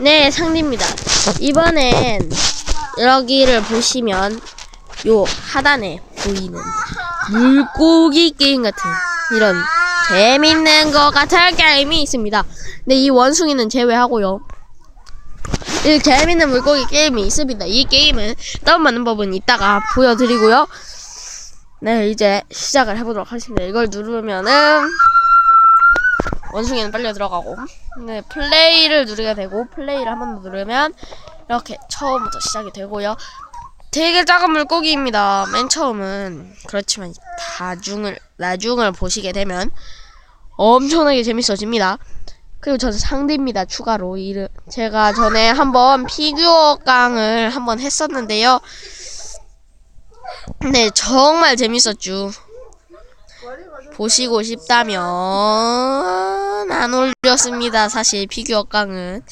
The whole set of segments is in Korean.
네, 상디입니다. 이번엔 여기를 보시면 요 하단에 보이는 물고기 게임 같은 이런 재밌는 것 같은 게임이 있습니다. 근데 이 원숭이는 제외하고요. 이 재밌는 물고기 게임이 있습니다. 이 게임은 다운받는 법은 이따가 보여드리고요. 네, 이제 시작을 해보도록 하겠습니다. 이걸 누르면은 원숭이는 빨려 들어가고 네, 플레이를 누르게 되고 플레이를 한 번 더 누르면 이렇게 처음부터 시작이 되고요. 되게 작은 물고기입니다. 맨 처음은 그렇지만 나중을 나중을 보시게 되면 엄청나게 재밌어집니다. 그리고 저는 상대입니다. 추가로 이르 제가 전에 한번 피규어 강을 한번 했었는데요. 네, 정말 재밌었죠. 보시고 싶다면 안 올렸습니다. 사실 피규어 강은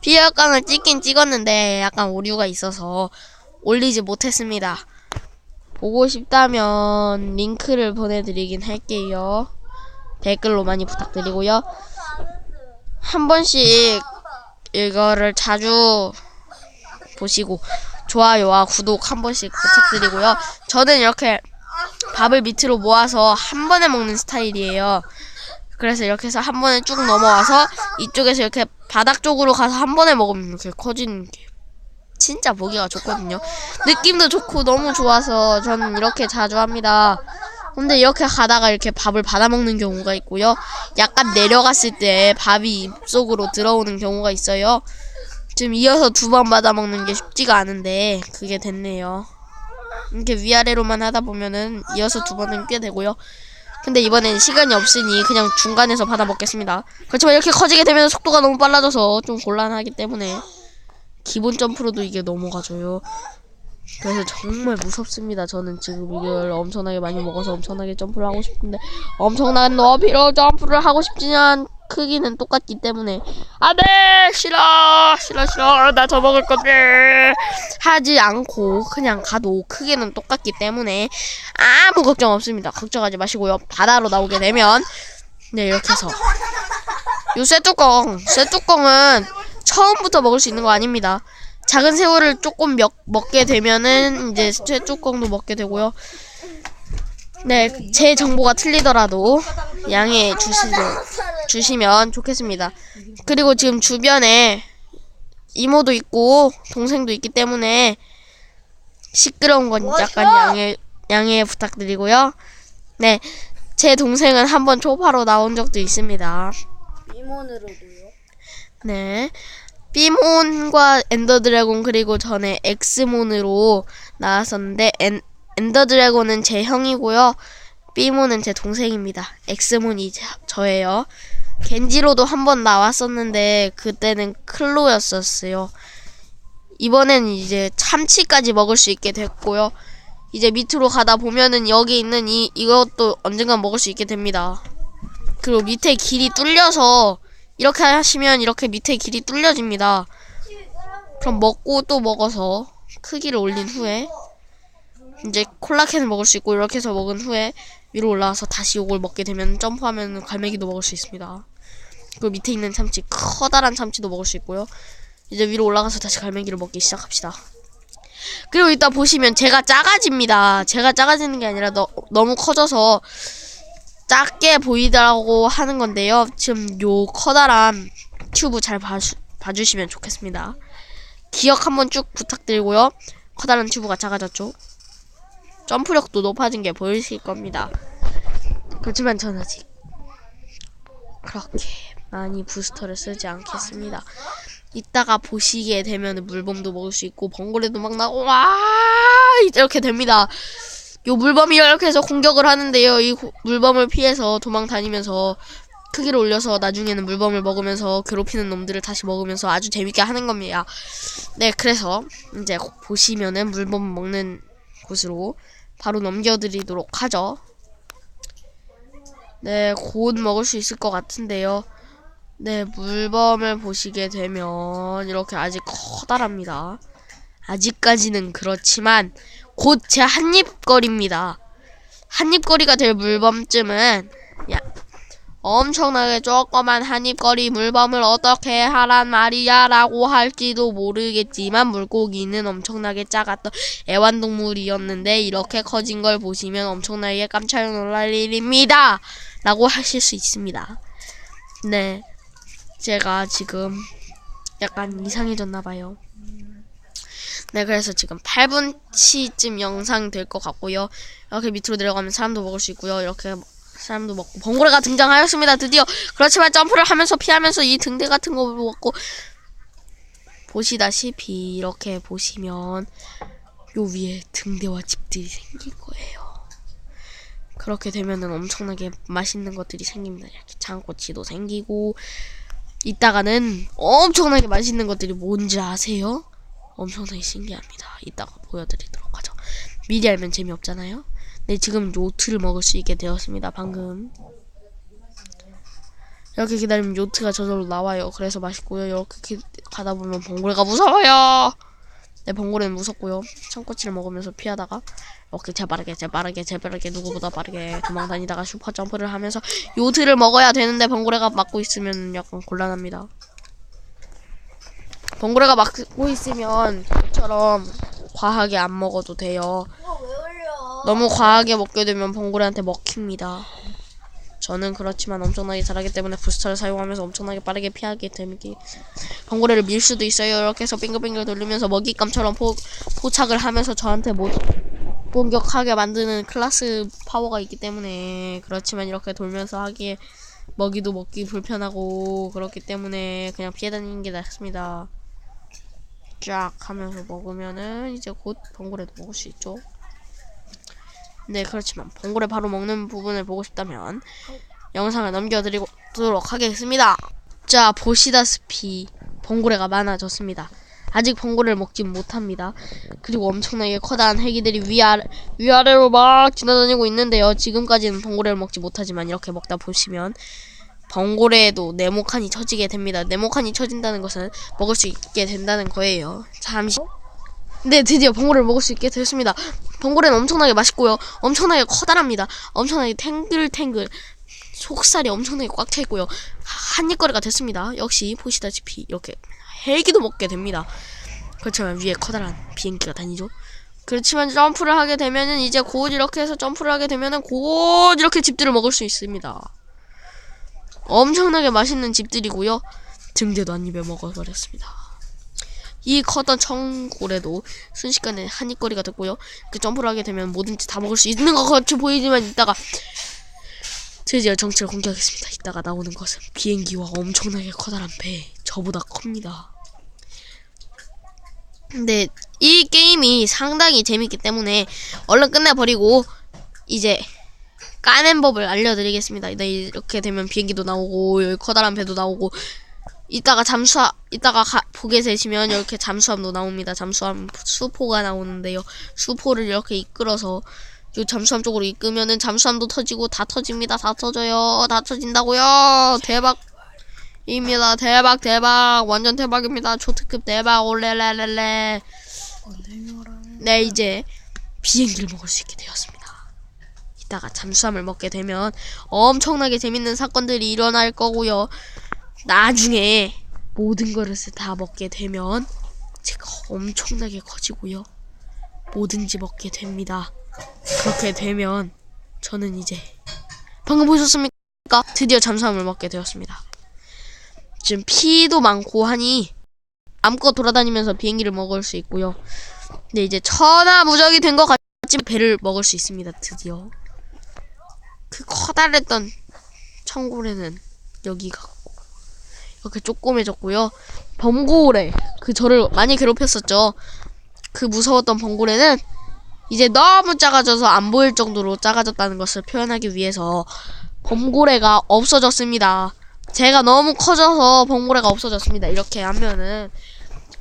피규어 강을 찍긴 찍었는데 약간 오류가 있어서 올리지 못했습니다. 보고 싶다면 링크를 보내드리긴 할게요. 댓글로 많이 부탁드리고요. 한 번씩 이거를 자주 보시고 좋아요와 구독 한 번씩 부탁드리고요. 저는 이렇게 밥을 밑으로 모아서 한 번에 먹는 스타일이에요. 그래서 이렇게 해서 한 번에 쭉 넘어와서 이쪽에서 이렇게 바닥 쪽으로 가서 한 번에 먹으면 이렇게 커지는 게 진짜 보기가 좋거든요. 느낌도 좋고 너무 좋아서 저는 이렇게 자주 합니다. 근데 이렇게 가다가 이렇게 밥을 받아먹는 경우가 있고요. 약간 내려갔을 때 밥이 입속으로 들어오는 경우가 있어요. 지금 이어서 두 번 받아먹는 게 쉽지가 않은데 그게 됐네요. 이렇게 위아래로만 하다 보면은 이어서 두 번은 꽤 되고요. 근데 이번엔 시간이 없으니 그냥 중간에서 받아 먹겠습니다. 그렇지만 이렇게 커지게 되면 속도가 너무 빨라져서 좀 곤란하기 때문에 기본 점프로도 이게 넘어가줘요. 그래서 정말 무섭습니다. 저는 지금 이걸 엄청나게 많이 먹어서 엄청나게 점프를 하고 싶은데 엄청난 높이로 점프를 하고 싶지만 크기는 똑같기 때문에. 안돼 싫어! 싫어 싫어. 나 저 먹을 건데. 하지 않고 그냥 가도 크기는 똑같기 때문에 아무 걱정 없습니다. 걱정하지 마시고요. 바다로 나오게 되면. 네 이렇게 해서. 요 쇠뚜껑. 쇠뚜껑은 처음부터 먹을 수 있는 거 아닙니다. 작은 새우를 조금 먹, 먹게 되면은 이제 쇠뚜껑도 먹게 되고요. 네, 제 정보가 틀리더라도 양해해 주시, 주시면 좋겠습니다. 그리고 지금 주변에 이모도 있고 동생도 있기 때문에 시끄러운 건 약간 양해, 양해 부탁드리고요. 네, 제 동생은 한번 초파로 나온 적도 있습니다. 비몬으로도요. 네. 비몬과 엔더 드래곤 그리고 전에 엑스몬으로 나왔었는데 엔, 엔더 드래곤은 제 형이고요. 비몬은 제 동생입니다. 엑스몬이 제- 저예요. 겐지로도 한 번 나왔었는데 그때는 클로였었어요. 이번엔 이제 참치까지 먹을 수 있게 됐고요. 이제 밑으로 가다 보면은 여기 있는 이 이것도 언젠간 먹을 수 있게 됩니다. 그리고 밑에 길이 뚫려서 이렇게 하시면 이렇게 밑에 길이 뚫려집니다. 그럼 먹고 또 먹어서 크기를 올린 후에 이제 콜라캔을 먹을 수 있고 이렇게 해서 먹은 후에 위로 올라와서 다시 이걸 먹게 되면 점프하면 갈매기도 먹을 수 있습니다. 그리고 밑에 있는 참치 커다란 참치도 먹을 수 있고요. 이제 위로 올라가서 다시 갈매기를 먹기 시작합시다. 그리고 이따 보시면 제가 작아집니다. 제가 작아지는 게 아니라 너, 너무 커져서 작게 보이더라고 하는 건데요. 지금 요 커다란 튜브 잘 봐주, 봐주시면 좋겠습니다. 기억 한번 쭉 부탁드리고요. 커다란 튜브가 작아졌죠. 점프력도 높아진 게 보이실 겁니다. 그렇지만 저는 아직 그렇게 많이 부스터를 쓰지 않겠습니다. 이따가 보시게 되면 물범도 먹을 수 있고 번거래도 막 나고 와 이렇게 됩니다. 요 물범이 이렇게 해서 공격을 하는데요. 이 고- 물범을 피해서 도망 다니면서 크기를 올려서 나중에는 물범을 먹으면서 괴롭히는 놈들을 다시 먹으면서 아주 재밌게 하는 겁니다. 네, 그래서 이제 고- 보시면은 물범 먹는 곳으로 바로 넘겨드리도록 하죠. 네, 곧 먹을 수 있을 것 같은데요. 네, 물범을 보시게 되면 이렇게 아직 커다랍니다. 아직까지는 그렇지만 곧 제 한입거리입니다. 한입거리가 될 물범쯤은 야 엄청나게 조그만 한입거리 물범을 어떻게 하란 말이야? 라고 할지도 모르겠지만 물고기는 엄청나게 작았던 애완동물이었는데 이렇게 커진 걸 보시면 엄청나게 깜짝 놀랄 일입니다. 라고 하실 수 있습니다. 네. 제가 지금 약간 이상해졌나봐요. 네 그래서 지금 8분치쯤 영상 될 것 같고요. 이렇게 밑으로 내려가면 사람도 먹을 수 있고요. 이렇게 사람도 먹고 번고래가 등장하였습니다. 드디어 그렇지만 점프를 하면서 피하면서 이 등대 같은 거 먹고 보시다시피 이렇게 보시면 요 위에 등대와 집들이 생길 거예요. 그렇게 되면은 엄청나게 맛있는 것들이 생깁니다. 이렇게 장꼬치도 생기고 이따가는 엄청나게 맛있는 것들이 뭔지 아세요? 엄청나게 신기합니다. 이따가 보여드리도록 하죠. 미리 알면 재미없잖아요 네, 지금 요트를 먹을 수 있게 되었습니다. 방금. 이렇게 기다리면 요트가 저절로 나와요. 그래서 맛있고요. 이렇게 기- 가다 보면 봉고래가 무서워요. 네, 봉고래는 무섭고요. 청꼬치를 먹으면서 피하다가 이렇게 재빠르게 재빠르게 재빠르게 누구보다 빠르게 도망다니다가 슈퍼 점프를 하면서 요트를 먹어야 되는데 봉고래가 막고 있으면 약간 곤란합니다. 봉고래가 막고 있으면 저처럼 과하게 안 먹어도 돼요. 너무 과하게 먹게 되면 봉고래한테 먹힙니다. 저는 그렇지만 엄청나게 잘하기 때문에 부스터를 사용하면서 엄청나게 빠르게 피하게 됩니다. 봉고래를 밀 수도 있어요. 이렇게 해서 빙글빙글 돌리면서 먹잇감처럼 포, 포착을 하면서 저한테 못 공격하게 만드는 클라스 파워가 있기 때문에 그렇지만 이렇게 돌면서 하기에 먹이도 먹기 불편하고 그렇기 때문에 그냥 피해 다니는 게 낫습니다. 쫙 하면서 먹으면은 이제 곧 봉고래도 먹을 수 있죠. 네, 그렇지만 봉고래 바로 먹는 부분을 보고 싶다면 영상을 넘겨드리도록 하겠습니다. 자, 보시다시피 봉고래가 많아졌습니다. 아직 봉고래를 먹지 못합니다. 그리고 엄청나게 커다란 해기들이 위아래, 위아래로 막 지나다니고 있는데요. 지금까지는 봉고래를 먹지 못하지만 이렇게 먹다 보시면 번고래에도 네모칸이 쳐지게 됩니다. 네모칸이 쳐진다는 것은 먹을 수 있게 된다는 거예요. 잠시. 네, 드디어 번고래를 먹을 수 있게 됐습니다. 번고래는 엄청나게 맛있고요. 엄청나게 커다랍니다. 엄청나게 탱글탱글. 속살이 엄청나게 꽉 차 있고요. 한입거리가 됐습니다. 역시 보시다시피 이렇게 헬기도 먹게 됩니다. 그렇지만 위에 커다란 비행기가 다니죠. 그렇지만 점프를 하게 되면은 이제 곧 이렇게 해서 점프를 하게 되면은 곧 이렇게 집들을 먹을 수 있습니다. 엄청나게 맛있는 집들이고요. 등대도 한 입에 먹어버렸습니다. 이 커던 청고래도 순식간에 한입거리가 됐고요. 그 점프를 하게 되면 뭐든지 다 먹을 수 있는 것 같이 보이지만 이따가 드디어 정체를 공개하겠습니다. 이따가 나오는 것은 비행기와 엄청나게 커다란 배. 저보다 큽니다. 근데 이 게임이 상당히 재밌기 때문에 얼른 끝내버리고 이제 까는 법을 알려드리겠습니다. 네, 이렇게 되면 비행기도 나오고 여기 커다란 배도 나오고 이따가 잠수함 이따가 가, 보게 되시면 이렇게 잠수함도 나옵니다. 잠수함 수포가 나오는데요. 수포를 이렇게 이끌어서 요 잠수함 쪽으로 이끄면은 잠수함도 터지고 다 터집니다. 다 터져요. 다 터진다고요. 대박 입니다. 대박 대박 완전 대박입니다. 초특급 대박 올레레레레. 네 이제 비행기를 먹을 수 있게 되었습니다. 이따가 잠수함을 먹게 되면 엄청나게 재밌는 사건들이 일어날 거고요. 나중에 모든 그릇을 다 먹게 되면 제가 엄청나게 커지고요. 뭐든지 먹게 됩니다. 그렇게 되면 저는 이제 방금 보셨습니까? 드디어 잠수함을 먹게 되었습니다. 지금 피도 많고 하니 암껏 돌아다니면서 비행기를 먹을 수 있고요. 근데 이제 천하무적이 된 것 같지만 배를 먹을 수 있습니다. 드디어 그 커다랬던 청고래는 여기 갔고 이렇게 쪼꼬매졌고요. 범고래 그 저를 많이 괴롭혔었죠. 그 무서웠던 범고래는 이제 너무 작아져서 안 보일 정도로 작아졌다는 것을 표현하기 위해서 범고래가 없어졌습니다. 제가 너무 커져서 범고래가 없어졌습니다. 이렇게 하면은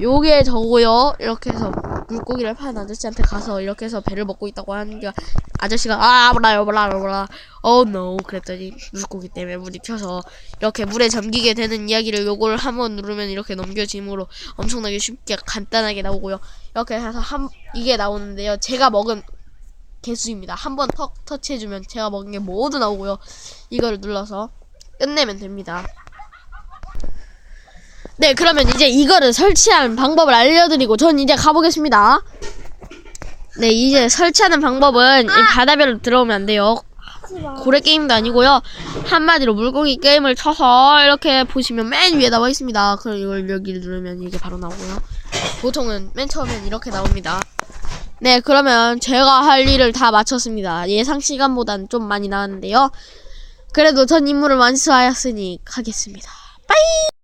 요게 저고요. 이렇게 해서 물고기를 파는 아저씨한테 가서 이렇게 해서 배를 먹고 있다고 하는 게 아저씨가 아 몰라요 몰라요 몰라 어 노 그랬더니 물고기 때문에 물이 튀어서 이렇게 물에 잠기게 되는 이야기를 요걸 한번 누르면 이렇게 넘겨짐으로 엄청나게 쉽게 간단하게 나오고요. 이렇게 해서 한 이게 나오는데요. 제가 먹은 개수입니다. 한 번 턱 터치해주면 제가 먹은 게 모두 나오고요. 이거를 눌러서 끝내면 됩니다. 네, 그러면 이제 이거를 설치하는 방법을 알려드리고 전 이제 가보겠습니다. 네, 이제 설치하는 방법은 이 바다별로 들어오면 안 돼요. 고래 게임도 아니고요. 한마디로 물고기 게임을 쳐서 이렇게 보시면 맨 위에 나와 있습니다. 그럼 이걸 여기를 누르면 이게 바로 나오고요. 보통은 맨 처음엔 이렇게 나옵니다. 네, 그러면 제가 할 일을 다 마쳤습니다. 예상 시간보단 좀 많이 나왔는데요. 그래도 전 임무를 완수하였으니 가겠습니다. 빠이!